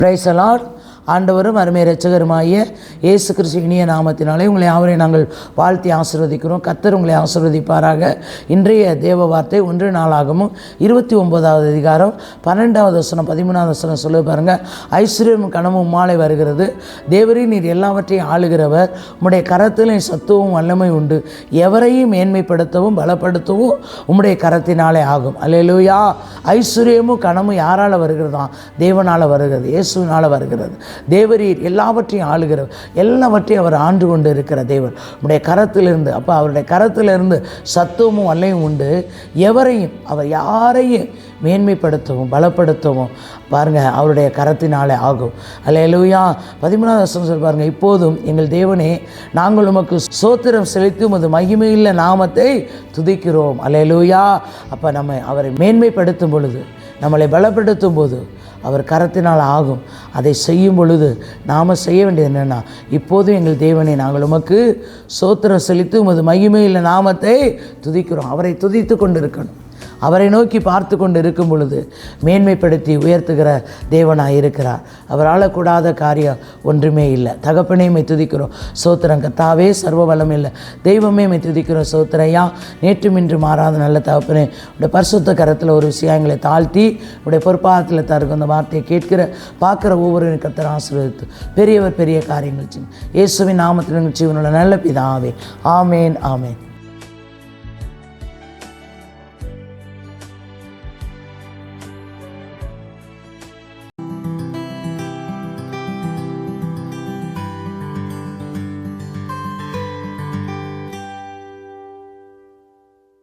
பிரைசலாட் ஆண்டவரும் அருமை ரட்சகருமாகிய இயேசு கிறிஸ்து இனிய நாமத்தினாலே உங்களை யாவரை நாங்கள் வாழ்த்தி ஆசிர்வதிக்கிறோம். கத்தர் உங்களை ஆசிர்வதிப்பாராக. இன்றைய தேவ வார்த்தை ஒன்று நாளாகவும் இருபத்தி ஒன்பதாவது அதிகாரம் பன்னெண்டாவது வசனம் பதிமூணாவது வசனம் சொல்ல பாருங்கள் ஐஸ்வர்யம் கனமும் மாலை வருகிறது. தேவரே நீர் எல்லாவற்றையும் ஆளுகிறவர். உம்முடைய கரத்தில் சத்துவம் வல்லமை உண்டு. எவரையும் மேன்மைப்படுத்தவும் பலப்படுத்தவும் உம்முடைய கரத்தினாலே ஆகும். அல்லேலூயா! ஐஸ்வர்யமும் கனமும் யாரால் வருகிறதா? தேவனால் வருகிறது. இயேசுவினால் வருகிறது. தேவரீர் எல்லாவற்றையும் ஆளுகிறவர். எல்லாவற்றையும் அவர் ஆண்டு கொண்டு இருக்கிற தேவர் உடைய கரத்திலிருந்து அப்போ அவருடைய கரத்திலிருந்து சத்துவமும் வல்லையும் உண்டு. எவரையும் அவர் யாரையும் மேன்மைப்படுத்தவும் பலப்படுத்தவும் பாருங்கள் அவருடைய கரத்தினாலே ஆகும். அல்லேலூயா. பதிமூணாவது வருஷம் சொல்லி இப்போதும் எங்கள் தேவனே நாங்கள் உமக்கு சோத்திரம் செலுத்தி உமது மகிமையில் நாமத்தை துதிக்கிறோம். அல்லேலூயா. அப்போ நம்ம அவரை மேன்மைப்படுத்தும் பொழுது நம்மளை பலப்படுத்தும் போது அவர் கரத்தினால் ஆகும். அதை செய்யும் பொழுது நாம் செய்ய வேண்டியது என்னென்னா இப்போதும் எங்கள் தேவனை நாங்கள் உமக்கு சோத்திரம் செலுத்தி உமது மகிமையில் நாமத்தை துதிக்கிறோம். அவரை துதித்து கொண்டு இருக்கணும் அவரை நோக்கி பார்த்து கொண்டு இருக்கும் பொழுது மேன்மைப்படுத்தி உயர்த்துகிற தேவனாக இருக்கிறார். அவரால் கூடாத காரியம் ஒன்றுமே இல்லை. தகப்பனே துதிக்கிறோம். சோத்திரம் கத்தாவே சர்வ வளம் இல்லை. தெய்வமே மை துதிக்கிறோம். சோத்திரையா நேற்றும் இன்று மாறாத நல்ல தகப்பனே உடைய பரிசுத்த கரத்தில் ஒரு விஷயம் எங்களை தாழ்த்தி உடைய பொறுப்பாகத்தில் தருக்கும் அந்த வார்த்தையை கேட்கிற பார்க்குற ஒவ்வொரு கத்தர் ஆசீர்வதித்து பெரியவர் பெரிய காரியங்கள் செய்யும். இயேசுவின் நாமத்தில் ஜீவனோட நல்ல பிதாவே. ஆமேன் ஆமேன்.